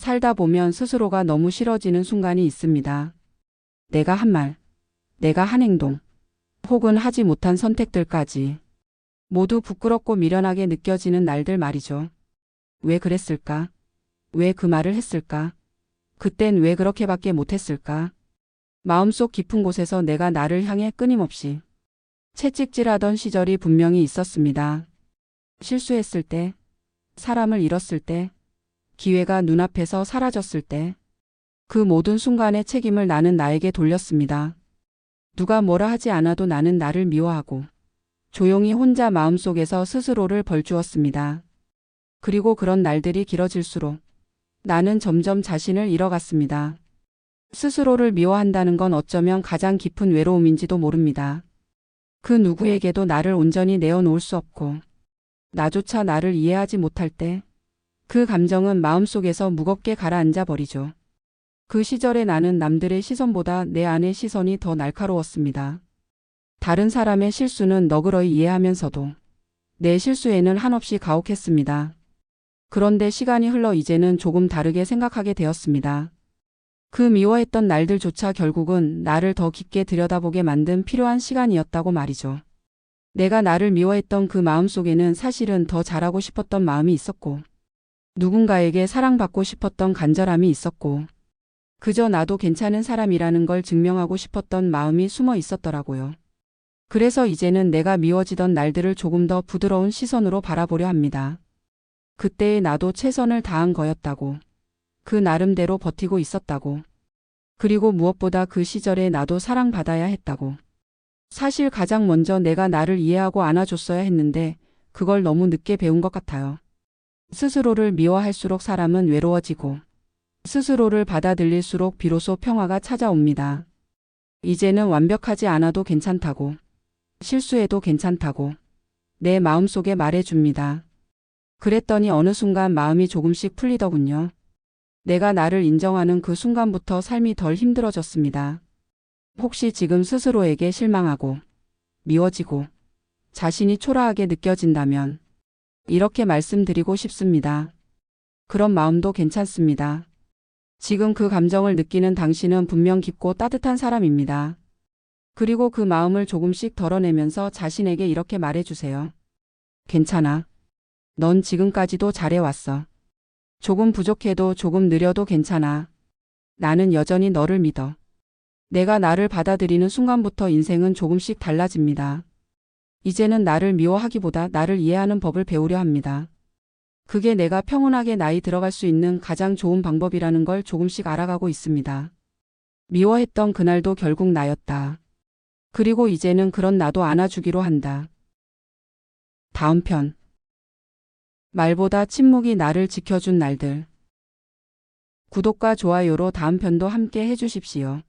살다 보면 스스로가 너무 싫어지는 순간이 있습니다. 내가 한 말, 내가 한 행동, 혹은 하지 못한 선택들까지 모두 부끄럽고 미련하게 느껴지는 날들 말이죠. 왜 그랬을까? 왜 그 말을 했을까? 그땐 왜 그렇게밖에 못했을까? 마음속 깊은 곳에서 내가 나를 향해 끊임없이 채찍질하던 시절이 분명히 있었습니다. 실수했을 때, 사람을 잃었을 때, 기회가 눈앞에서 사라졌을 때, 그 모든 순간의 책임을 나는 나에게 돌렸습니다. 누가 뭐라 하지 않아도 나는 나를 미워하고, 조용히 혼자 마음속에서 스스로를 벌주었습니다. 그리고 그런 날들이 길어질수록 나는 점점 자신을 잃어갔습니다. 스스로를 미워한다는 건 어쩌면 가장 깊은 외로움인지도 모릅니다. 그 누구에게도 나를 온전히 내어놓을 수 없고, 나조차 나를 이해하지 못할 때, 그 감정은 마음속에서 무겁게 가라앉아 버리죠. 그 시절에 나는 남들의 시선보다 내 안의 시선이 더 날카로웠습니다. 다른 사람의 실수는 너그러이 이해하면서도 내 실수에는 한없이 가혹했습니다. 그런데 시간이 흘러 이제는 조금 다르게 생각하게 되었습니다. 그 미워했던 날들조차 결국은 나를 더 깊게 들여다보게 만든 필요한 시간이었다고 말이죠. 내가 나를 미워했던 그 마음 속에는 사실은 더 잘하고 싶었던 마음이 있었고, 누군가에게 사랑받고 싶었던 간절함이 있었고, 그저 나도 괜찮은 사람이라는 걸 증명하고 싶었던 마음이 숨어 있었더라고요. 그래서 이제는 내가 미워지던 날들을 조금 더 부드러운 시선으로 바라보려 합니다. 그때의 나도 최선을 다한 거였다고. 그 나름대로 버티고 있었다고. 그리고 무엇보다 그 시절에 나도 사랑받아야 했다고. 사실 가장 먼저 내가 나를 이해하고 안아줬어야 했는데 그걸 너무 늦게 배운 것 같아요. 스스로를 미워할수록 사람은 외로워지고 스스로를 받아들일수록 비로소 평화가 찾아옵니다. 이제는 완벽하지 않아도 괜찮다고 실수해도 괜찮다고 내 마음속에 말해줍니다. 그랬더니 어느 순간 마음이 조금씩 풀리더군요. 내가 나를 인정하는 그 순간부터 삶이 덜 힘들어졌습니다. 혹시 지금 스스로에게 실망하고 미워지고 자신이 초라하게 느껴진다면 이렇게 말씀드리고 싶습니다. 그런 마음도 괜찮습니다. 지금 그 감정을 느끼는 당신은 분명 깊고 따뜻한 사람입니다. 그리고 그 마음을 조금씩 덜어내면서 자신에게 이렇게 말해주세요. 괜찮아. 넌 지금까지도 잘해왔어. 조금 부족해도 조금 느려도 괜찮아. 나는 여전히 너를 믿어. 내가 나를 받아들이는 순간부터 인생은 조금씩 달라집니다. 이제는 나를 미워하기보다 나를 이해하는 법을 배우려 합니다. 그게 내가 평온하게 나이 들어갈 수 있는 가장 좋은 방법이라는 걸 조금씩 알아가고 있습니다. 미워했던 그날도 결국 나였다. 그리고 이제는 그런 나도 안아주기로 한다. 다음 편. 말보다 침묵이 나를 지켜준 날들. 구독과 좋아요로 다음 편도 함께 해주십시오.